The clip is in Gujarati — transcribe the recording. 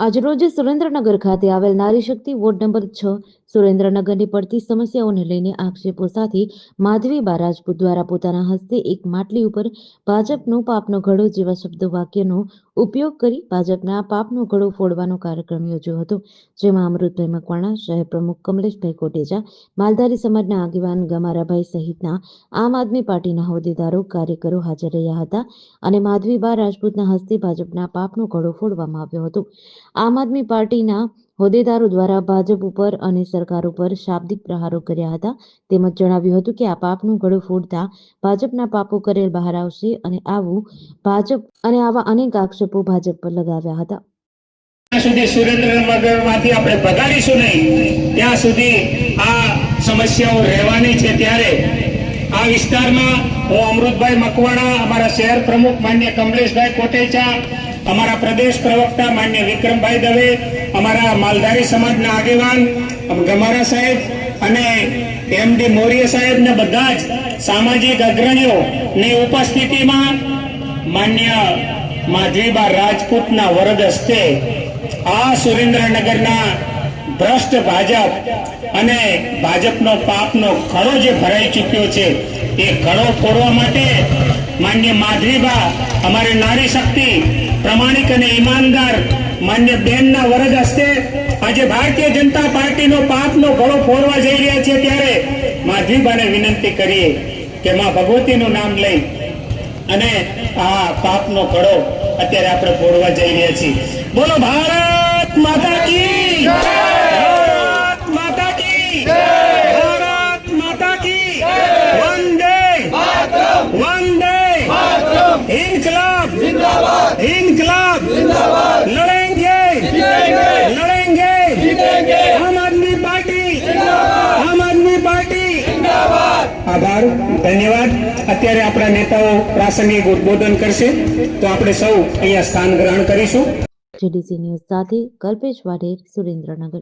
આજરોજ સુરેન્દ્રનગર ખાતે આવેલ નારી શક્તિ વોર્ડ નંબર છ સુરેન્દ્રનગરની પડતી સમસ્યાઓને લઈને આક્ષેપો સાથે માધવી બા રાજપૂત દ્વારા પોતાના હસ્તે એક માટલી ઉપર ભાજપનો પાપનો ઘડો જેવા શબ્દ વાક્યનો ઉપયોગ કરી ભાજપના પાપનો ઘડો ફોડવાનો કાર્યક્રમ યોજ્યો હતો. જેમાં અમૃતભાઈ મકવાણા, શહેર પ્રમુખ કમલેશભાઈ કોટેચા માલધારી સમાજના આગેવાન ગમારાભાઈ સહિતના આમ આદમી પાર્ટીના હોદ્દેદારો, કાર્યકરો હાજર રહ્યા હતા અને માધવીબા રાજપૂતના હસ્તે ભાજપના પાપનો ઘડો ફોડવામાં આવ્યો હતો. આમ આદમી પાર્ટીના હોદ્દેદારો દ્વારા ભાજપ ઉપર અને સરકાર ઉપર શાબ્દિક પ્રહારો કર્યા હતા. તેમજ જણાવ્યું હતું કે આ પાપનું ગળું ફૂટતા ભાજપના પાપો કરેલ બહાર આવશે અને આવું ભાજપ અને આવા અનેક આક્ષેપો ભાજપ પર લગાવ્યા હતા. સુધી સુરેન્દ્રનગરમાંથી આપણે ભગાડીશું નહીં, ત્યાં સુધી આ સમસ્યાઓ રહેવાની છે ત્યારે. આ વિસ્તારમાં હું અમૃતભાઈ મકવાણા, અમારા શહેર પ્રમુખ માન્ય કમલેશભાઈ કોટેચા અમારા પ્રદેશ પ્રવક્તા માન્ય વિક્રમભાઈ દવે, અમારા માલધારી સમાજના આગેવાન ગમારા સાહેબ અને એમડી મોરીય સાહેબ ને બધા જ સામાજિક અગ્રણીઓની ઉપસ્થિતિમાં માન્ય માધવીબા રાજપૂતના વરદ હસ્તે આ સુરેન્દ્રનગરના ભ્રષ્ટ ભાજપ અને ભાજપનો પાપનો ખડો જે ભરાઈ ચૂક્યો છે, એ ખડો ફોડવા માટે માન્ય માધવીબા અમારી નારી શક્તિ પ્રમાણિક અને ઈમાનદાર માન્ય બેનના વરદ હસ્તે આજે ભારતીય જનતા પાર્ટીનો પાપનો ઘોડો ફોરવા જઈ રહ્યા છે ત્યારે માધવીબાને વિનંતી કરીએ કે માં ભગવતીનું નામ લઈ અને આ પાપનો ઘડો અત્યારે આપણે ફોડવા જઈ રહ્યા છીએ. બોલો, ભારત માતા કી ભારત માતા કી ભારત માતા કી વંદે વંદે ઇન્કલાબ! जीतेंगे લડેંગે! લડેંગે! આમ આદમી પાર્ટી! આમ આદમી પાર્ટી! આભાર ધન્યવાદ. અત્યારે આપણા નેતાઓ પ્રાસંગિક ઉદબોધન કરશે. તો આપણે સૌ અહીંયા સ્થાન ગ્રહણ કરીશું. જીડીસી ન્યૂઝ સાથે કલ્પેશ વાઢેર સુરેન્દ્રનગર.